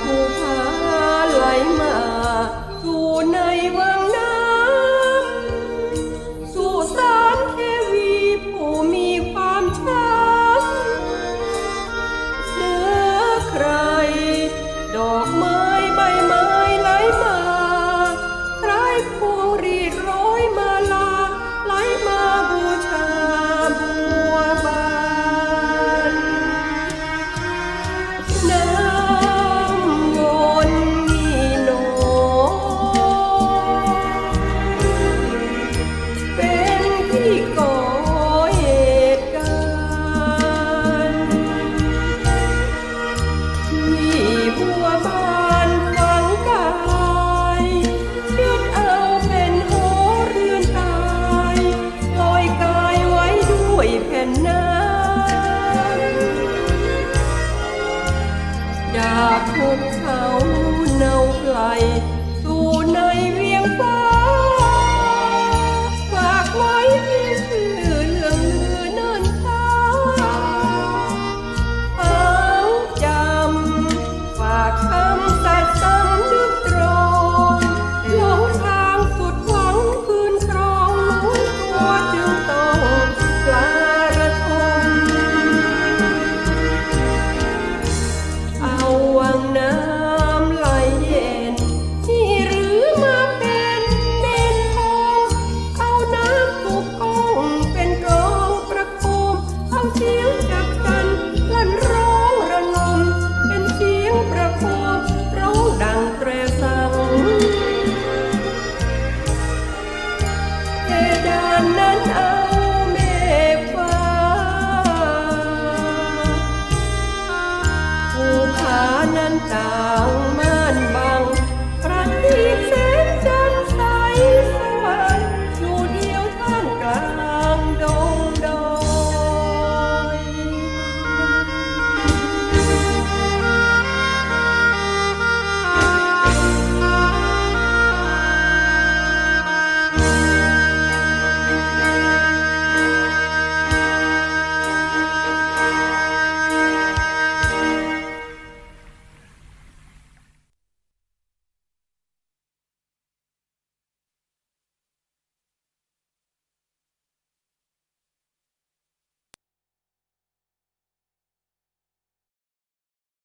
呜 นน้ำดาบภูเขาเนาไกลสู่ในเวียงฟ้า